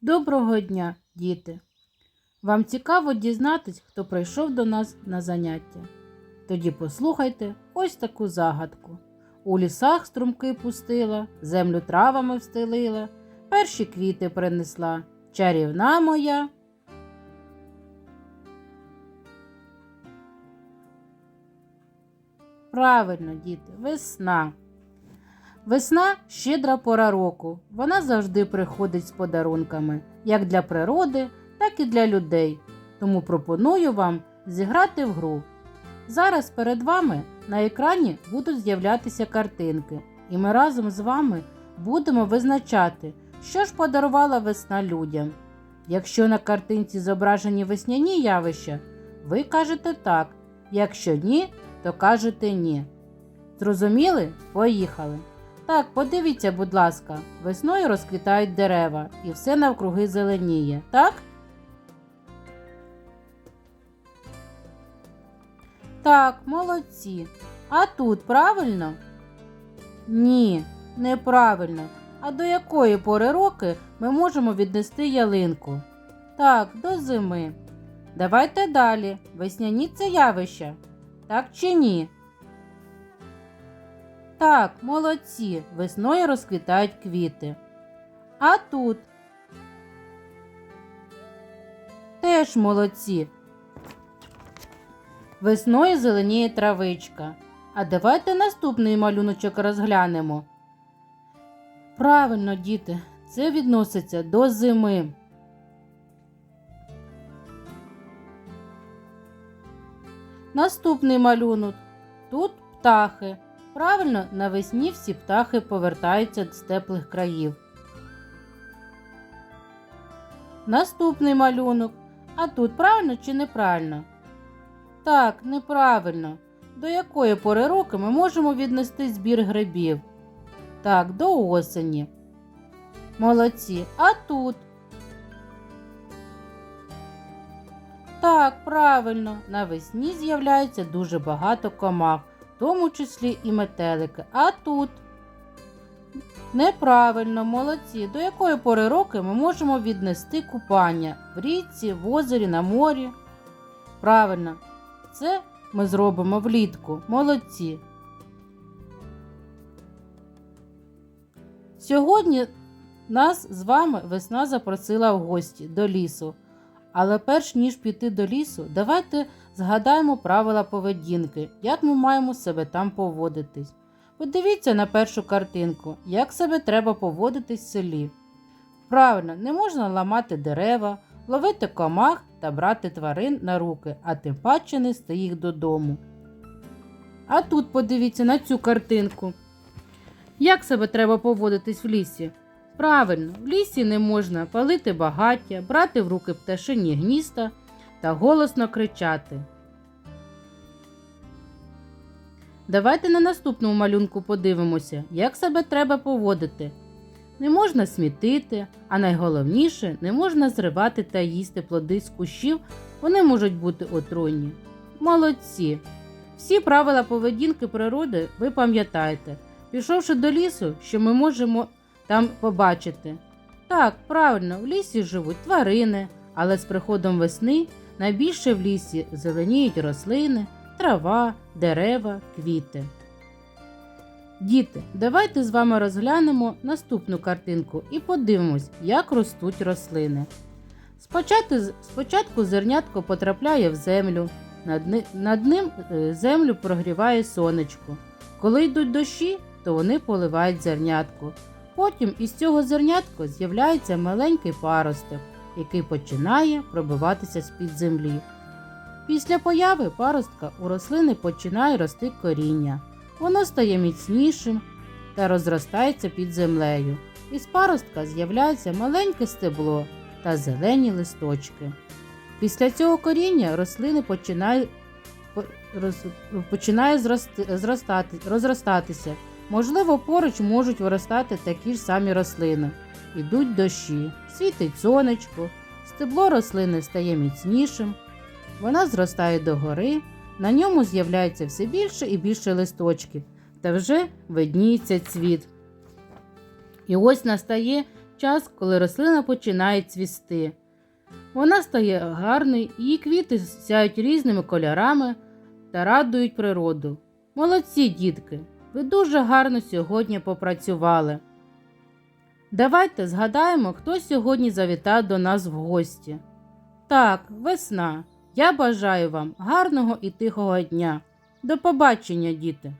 Доброго дня, діти! Вам цікаво дізнатись, хто прийшов до нас на заняття. Тоді послухайте ось таку загадку. У лісах струмки пустила, землю травами встелила, перші квіти принесла. Чарівна моя. Правильно, діти, весна. Весна щедра пора року. Вона завжди приходить з подарунками, як для природи, так і для людей. Тому пропоную вам зіграти в гру. Зараз перед вами на екрані будуть з'являтися картинки, і ми разом з вами будемо визначати, що ж подарувала весна людям. Якщо на картинці зображені весняні явища, ви кажете так. Якщо ні, то кажете ні. Зрозуміли? Поїхали! Так, подивіться, будь ласка, весною розквітають дерева і все навкруги зеленіє, так? Так, молодці. А тут правильно? Ні, неправильно. А до якої пори роки ми можемо віднести ялинку? Так, до зими. Давайте далі. Весняні це явища. Так чи ні? Так, молодці, весною розквітають квіти. А тут теж молодці. Весною зеленіє травичка. А давайте наступний малюночок розглянемо. Правильно, діти, це відноситься до зими. Наступний малюнок. Тут птахи. Правильно, навесні всі птахи повертаються з теплих країв. Наступний малюнок. А тут правильно чи неправильно? Так, неправильно. До якої пори року ми можемо віднести збір грибів? Так, до осені. Молодці. А тут? Так, правильно. Навесні з'являється дуже багато комах тому числі і метелики. А тут неправильно, молодці. До якої пори року ми можемо віднести купання в річці, в озері, на морі? Правильно, це ми зробимо влітку. Молодці. Сьогодні нас з вами весна запросила в гості до лісу. Але перш ніж піти до лісу, давайте згадаємо правила поведінки, як ми маємо себе там поводитись. Подивіться на першу картинку, як себе треба поводитись в селі. Правильно, не можна ламати дерева, ловити комах та брати тварин на руки, а тим паче нести їх додому. А тут подивіться на цю картинку. Як себе треба поводитись в лісі? Правильно, в лісі не можна палити багаття, брати в руки пташині гнізда та голосно кричати. Давайте на наступному малюнку подивимося, як себе треба поводити. Не можна смітити, а найголовніше не можна зривати та їсти плоди з кущів, вони можуть бути отруйні. Молодці! Всі правила поведінки природи ви пам'ятаєте, пішовши до лісу, що ми можемо там побачити. Так, правильно, в лісі живуть тварини, але з приходом весни найбільше в лісі зеленіють рослини, трава, дерева, квіти. Діти, давайте з вами розглянемо наступну картинку і подивимось, як ростуть рослини. Спочатку, спочатку зернятко потрапляє в землю, над, над ним е, землю прогріває сонечко. Коли йдуть дощі, то вони поливають зернятко. Потім із цього зернятка з'являється маленький паросток, який починає пробиватися з-під землі. Після появи паростка у рослини починає рости коріння. Воно стає міцнішим та розростається під землею. Із паростка з'являється маленьке стебло та зелені листочки. Після цього коріння рослини починає, роз- починає зрости- зростати, розростатися. Можливо, поруч можуть виростати такі ж самі рослини. Ідуть дощі, світить сонечко, стебло рослини стає міцнішим, вона зростає догори, на ньому з'являється все більше і більше листочків, та вже видніється цвіт. І ось настає час, коли рослина починає цвісти. Вона стає гарною, її квіти сяють різними кольорами та радують природу. Молодці, дітки! Ви дуже гарно сьогодні попрацювали. Давайте згадаємо, хто сьогодні завітав до нас в гості. Так, весна. Я бажаю вам гарного і тихого дня. До побачення, діти!